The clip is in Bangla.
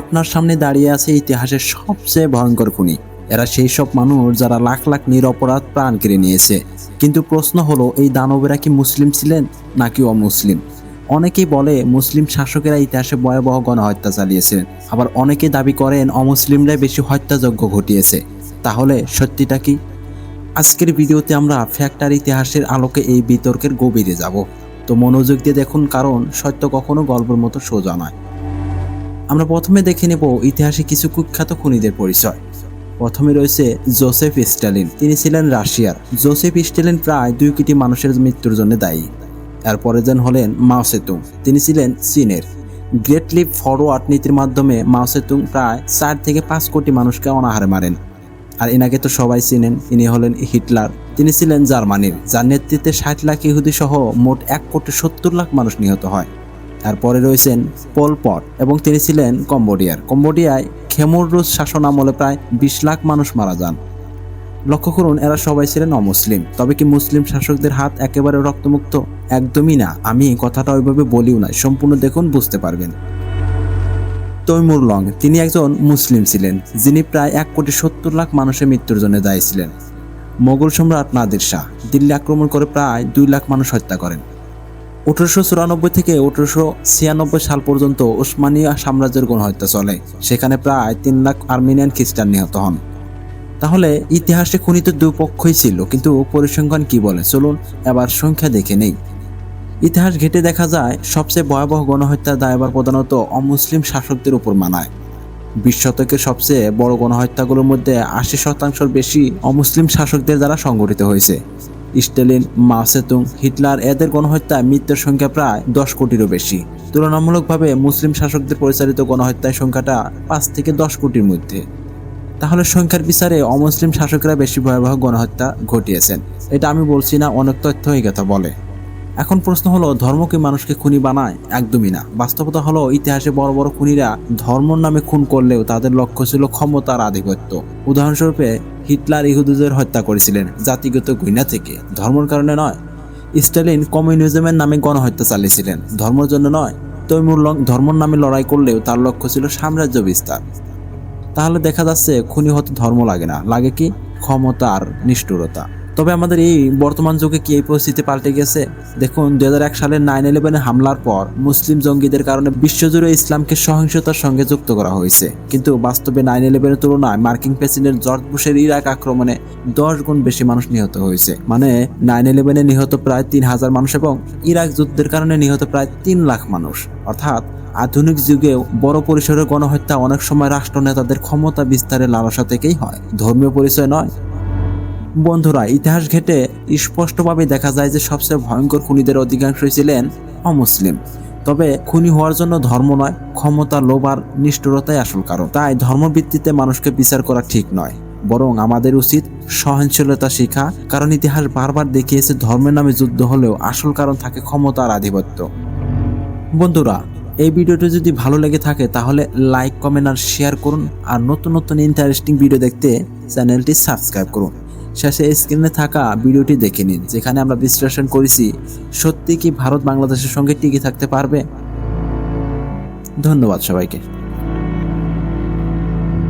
আপনার সামনে দাঁড়িয়ে আছে ইতিহাসের সবচেয়ে ভয়ঙ্কর খুনি। এরা সেই সব মানুষ যারা লাখ লাখ নিরপরাধ প্রাণ কেড়ে নিয়েছে। কিন্তু প্রশ্ন হলো, এই দানবেরা কি মুসলিম ছিলেন নাকি অমুসলিম? অনেকেই বলে, মুসলিম শাসকেরা ইতিহাসে ভয়াবহ গণহত্যা চালিয়েছিলেন আবার অনেকে দাবি করেন, অমুসলিমরাই বেশি হত্যাযজ্ঞ ঘটিয়েছে। তাহলে সত্যিটা কি? আজকের ভিডিওতে আমরা ফ্যাক্টর ইতিহাসের আলোকে এই বিতর্কের গভীরে যাব। তো মনোযোগ দিয়ে দেখুন, কারণ সত্য কখনো গল্পের মতো সোজা নয়। আমরা প্রথমে দেখে নেব ইতিহাসে কিছু কুখ্যাত খুনিদের পরিচয়। প্রথমে রয়েছে জোসেফ স্টালিন তিনি ছিলেন রাশিয়ার। জোসেফ স্টালিন প্রায় দুই কোটি মানুষের মৃত্যুর জন্য দায়ী। এরপরে যেন হলেন মাও সেতুং। তিনি ছিলেন চীনের। গ্রেট লিপ ফরওয়ার্ড নীতির মাধ্যমে মাও সেতুং প্রায় চার থেকে পাঁচ কোটি মানুষকে অনাহারে মারেন। আর এনাকে তো সবাই চিনেন, ইনি হলেন হিটলার। তিনি ছিলেন জার্মানির। যার নেতৃত্বে ষাট লাখ ইহুদি সহ মোট এক কোটি সত্তর লাখ মানুষ নিহত হয়। তারপরে রয়েছেন পোল পট এবং তিনি ছিলেন কম্বোডিয়ার। কম্বোডিয়ায় খেমুর রুশ শাসন আমলে প্রায় বিশ লাখ মানুষ মারা যান। লক্ষ্য করুন, এরা সবাই ছিলেন অমুসলিম। তবে কি মুসলিম শাসকদের হাত একেবারে রক্তমুক্ত? একদমই না। আমি কথাটা ওইভাবে বলিও না। সম্পূর্ণ দেখুন, বুঝতে পারবেন। তৈমুর লং, তিনি একজন মুসলিম ছিলেন, যিনি প্রায় এক কোটি সত্তর লাখ মানুষের মৃত্যুর জন্য দায়ী ছিলেন। মোগল সম্রাট নাদির শাহ দিল্লি আক্রমণ করে প্রায় দুই লাখ মানুষ হত্যা করেন। আঠারোশো চুরানব্বই থেকে আঠারোশো ছিয়ানব্বই সাল পর্যন্ত ওসমানীয় সাম্রাজ্যের গণহত্যা চলে। সেখানে প্রায় তিন লাখ আর্মেনিয়ান খ্রিস্টান নিহত হন। তাহলে ইতিহাসে খুনিত দুই পক্ষই ছিল, কিন্তু পরিসংখ্যান কি বলে? চলুন এবার সংখ্যা দেখে নেই। ইতিহাস ঘেটে দেখা যায়, সবচেয়ে ভয়াবহ গণহত্যার দায়ভার প্রধানত অমুসলিম শাসকদের উপর মানায়। বিশ শতকের সবচেয়ে বড় গণহত্যাগুলোর মধ্যে আশি শতাংশের বেশি অমুসলিম শাসকদের দ্বারা সংগঠিত হয়েছে। স্টেলিন মাসেতুং হিটলার এদের গণহত্যায় মৃত্যুর সংখ্যা প্রায় দশ কোটিরও বেশি। তুলনামূলকভাবে মুসলিম শাসকদের পরিচালিত গণহত্যার সংখ্যাটা পাঁচ থেকে দশ কোটির মধ্যে। তাহলে সংখ্যার বিচারে অমুসলিম শাসকরা বেশি ভয়াবহ গণহত্যা ঘটিয়েছেন। এটা আমি বলছি না, অনেক তথ্য এই কথা বলে। এখন প্রশ্ন হলো, ধর্ম কি মানুষকে খুনি বানায়? একদমই না। বাস্তবতা হলো, ইতিহাসে বড় বড় খুনিরা ধর্মর নামে খুন করলেও তাদের লক্ষ্য ছিল ক্ষমতার আধিপত্য। উদাহরণস্বরূপে, হিটলার ইহুদিদের হত্যা করেছিলেন জাতিগত ঘৃণা থেকে। ধর্মের কারণে নয়। স্টালিন কমিউনিজমের নামে গণহত্যা চালিয়েছিলেন। ধর্মের জন্য নয়। তৈমুর ধর্মর নামে লড়াই করলেও তার লক্ষ্য ছিল সাম্রাজ্য বিস্তার। তাহলে দেখা যাচ্ছে, খুনি হতে ধর্ম লাগে না। লাগে কি? ক্ষমতা আর নিষ্ঠুরতা। তবে আমাদের এই বর্তমান যুগে কি এই পরিস্থিতি পাল্টে গেছে? দেখুন, দুই সালের নাইন ইলেভেনে হামলার পর মুসলিম জঙ্গিদের কারণে বিশ্বজুড়ে ইসলামকে সহিংসতার সঙ্গে যুক্ত করা হয়েছে। কিন্তু বাস্তবে নাইন ইলেভেনের তুলনায় মার্কিন প্রেসিডেন্ট জর্জ বুশের ইরাক আক্রমণে দশ গুণ বেশি মানুষ নিহত হয়েছে। মানে নাইন ইলেভেনে নিহত প্রায় তিন হাজার মানুষ এবং ইরাক যুদ্ধের কারণে নিহত প্রায় তিন লাখ মানুষ। অর্থাৎ আধুনিক যুগেও বড় পরিসরের গণহত্যা অনেক সময় রাষ্ট্রনেতাদের ক্ষমতা বিস্তারের লালসা থেকেই হয়। ধর্মীয় পরিচয় নয় বন্ধুরা, ইতিহাস ঘেটে স্পষ্টভাবে দেখা যায় যে সবচেয়ে ভয়ঙ্কর খুনিদের অধিকাংশই ছিলেন অমুসলিম। তবে খুনি হওয়ার জন্য ধর্ম নয়, ক্ষমতা, লোভ আর নিষ্ঠুরতাই আসল কারণ। তাই ধর্মভিত্তিতে মানুষকে বিচার করা ঠিক নয়। বরং আমাদের উচিত সহনশীলতা শেখা, কারণ ইতিহাস বারবার দেখিয়েছে ধর্মের নামে যুদ্ধ হলেও আসল কারণ থাকে ক্ষমতা আর আধিপত্য। বন্ধুরা, এই ভিডিওটি যদি ভালো লেগে থাকে তাহলে লাইক, কমেন্ট আর শেয়ার করুন আর নতুন নতুন ইন্টারেস্টিং ভিডিও দেখতে চ্যানেলটি সাবস্ক্রাইব করুন। শেষে স্ক্রিনে থাকা ভিডিওটি দেখে নিন, যেখানে আমরা বিশ্লেষণ করেছি, সত্যি কি ভারত বাংলাদেশের সঙ্গে টিকে থাকতে পারবে? ধন্যবাদ সবাইকে।